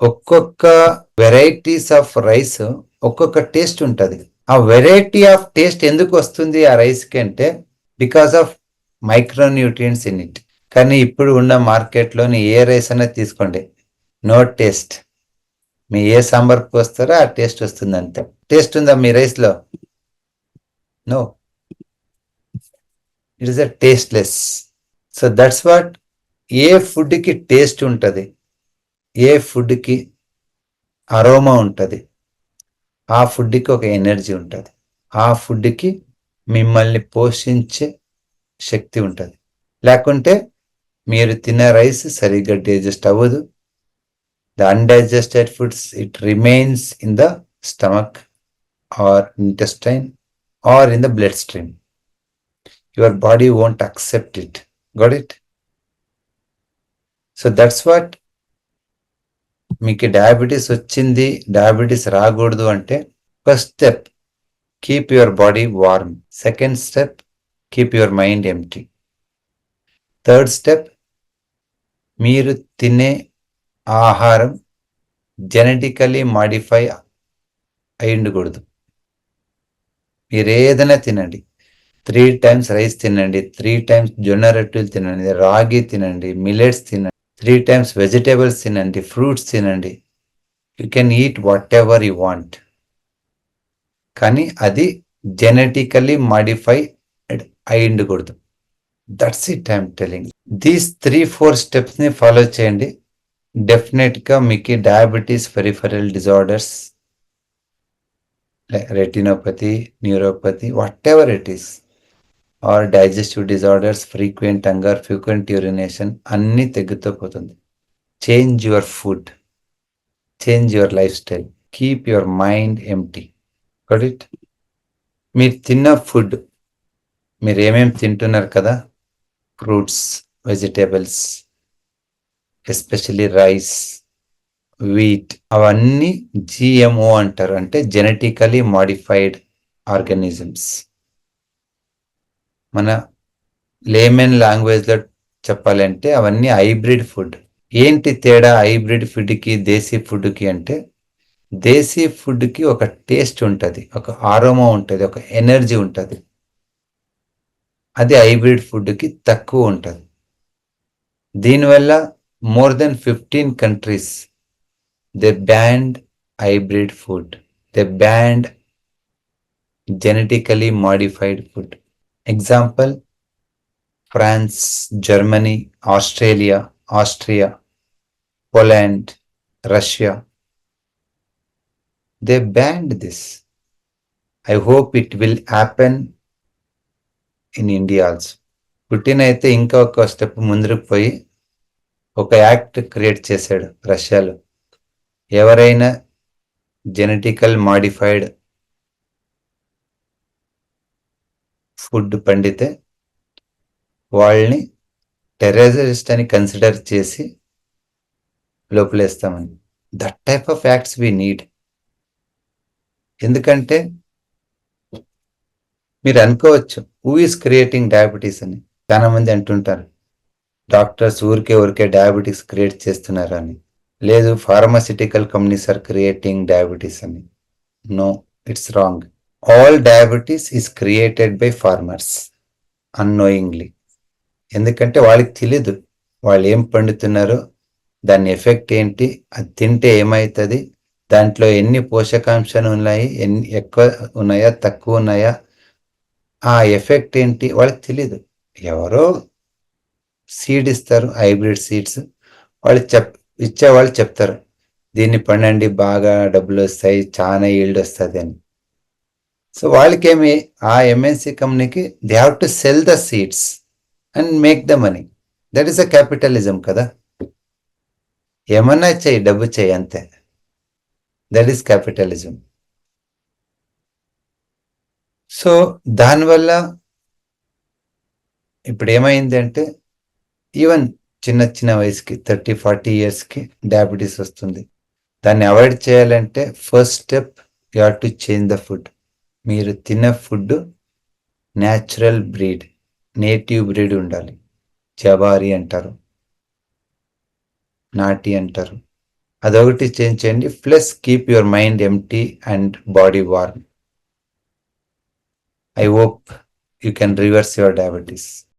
ఒక్కొక్క varieties of rice ఒక్కొక్క taste ఉంటుంది. ఆ వెరైటీ ఆఫ్ టేస్ట్ ఎందుకు వస్తుంది ఆ రైస్కి అంటే because of micronutrients in it కానీ ఇప్పుడు ఉన్న మార్కెట్లోని ఏ రైస్ అనేది తీసుకోండి. నో టేస్ట్ మీ ఏ సాంబార్ పోస్తారో ఆ టేస్ట్ వస్తుంది అంతే. టేస్ట్ ఉందా మీ రైస్లో no it is a tasteless so that's what ఏ ఫుడ్కి టేస్ట్ ఉంటుంది. ఏ ఫుడ్కి అరోమా ఉంటుంది ఆ ఫుడ్కి ఒక ఎనర్జీ ఉంటుంది ఆ ఫుడ్కి మిమ్మల్ని పోషించే శక్తి ఉంటుంది. లేకుంటే మీరు తినే రైస్ సరిగ్గా డైజెస్ట్ అవ్వదు the undigested foods it remains in the stomach or intestine or in the blood stream. Your body won't accept it. Got it? So that's what మీకు డయాబెటీస్ వచ్చింది డయాబెటీస్ రాకూడదు అంటే first step keep your body warm second step keep your mind empty third step మీరు తినే ఆహారం genetically modify అయి ఉండకూడదు మీరు ఏదైనా తినండి. త్రీ టైమ్స్ రైస్ తినండి త్రీ టైమ్స్ జొన్న రొట్టెలు తినండి రాగి తినండి మిలెట్స్ తినండి. త్రీ టైమ్స్ వెజిటేబుల్స్ తినండి ఫ్రూట్స్ తినండి. You can eat whatever you want కానీ అది జెనెటికలీ మాడిఫైడ్ అయి ఉండకూడదు that's it I'm telling these three four స్టెప్స్ని follow చేయండి. డెఫినెట్గా మీకు diabetes peripheral disorders retinopathy neuropathy whatever it is or digestive disorders frequent anger frequent urination అన్నీ తగ్గుతూ పోతుంది. Change your food. Change your lifestyle. Keep your mind empty it మీరు తిన్న food మీరు ఏమేమి తింటున్నారు కదా? Fruits vegetables especially rice wheat అవన్నీ జిఎంఓ అంటారు. అంటే జెనెటికలీ మాడిఫైడ్ ఆర్గానిజమ్స్. మన లేమెన్ లాంగ్వేజ్లో చెప్పాలంటే అవన్నీ హైబ్రిడ్ ఫుడ్ ఏంటి తేడా హైబ్రిడ్ ఫుడ్కి దేశీ ఫుడ్కి అంటే దేశీ ఫుడ్కి ఒక టేస్ట్ ఉంటుంది ఒక ఆరోమా ఉంటుంది ఒక ఎనర్జీ ఉంటుంది. అది హైబ్రిడ్ ఫుడ్కి తక్కువ ఉంటుంది. దీనివల్ల more than fifteen countries they banned hybrid food they banned genetically modified food example France Germany Australia Austria Poland Russia they banned this I hope it will happen in India also Putin అయితే ఇంకా ఒక step ముందుకు పోయి ఒక act create చేశాడు రష్యాలో. ఎవరైనా genetical modified food పండితే వాళ్ళని టెర్రరిస్ట్ అని కన్సిడర్ చేసి లోపలేస్తామని that type of acts we need ఎందుకంటే మీరు అనుకోవచ్చు హూ ఈస్ క్రియేటింగ్ డయాబెటీస్ అని? చాలా మంది అంటుంటారు డాక్టర్స్ ఊరికే ఊరికే డయాబెటీస్ క్రియేట్ చేస్తున్నారు అని. లేదు pharmaceutical companies are creating diabetes అని. No it's wrong all diabetes is created by farmers unknowingly ఎందుకంటే వాళ్ళకి తెలీదు వాళ్ళు ఏం పండుతున్నారో దాని ఎఫెక్ట్ ఏంటి అది తింటే ఏమవుతుంది దాంట్లో ఎన్ని పోషకాంశాలు ఉన్నాయి ఎన్ని ఎక్కువ ఉన్నాయా తక్కువ ఉన్నాయా ఆ ఎఫెక్ట్ ఏంటి వాళ్ళకి తెలీదు. ఎవరో సీడ్ ఇస్తారు హైబ్రిడ్ సీడ్స్ వాళ్ళు చెప్ ఇచ్చే వాళ్ళు చెప్తారు దీన్ని పండండి బాగా డబ్బులు వస్తాయి చాలా ఈల్డ్ వస్తుంది అని. సో వాళ్ళకేమి ఆ ఎంఎన్సి కంపెనీకి they have to sell the seeds and make the money that is a capitalism కదా. ఏమన్నా చేయి డబ్బు చేయి అంతే. దట్ ఈస్ క్యాపిటలిజం సో దానివల్ల ఇప్పుడు ఏమైంది అంటే ఈవెన్ చిన్న చిన్న వయసుకి థర్టీ ఫార్టీ ఇయర్స్కి డయాబెటీస్ వస్తుంది. దాన్ని అవాయిడ్ చేయాలంటే first step you have to change the food మీరు తినే food natural breed native breed ఉండాలి. జవారి అంటారు నాటి అంటారు. అదొకటి చేంజ్ చేయండి. Plus keep your mind empty and body warm. I hope you can reverse your diabetes.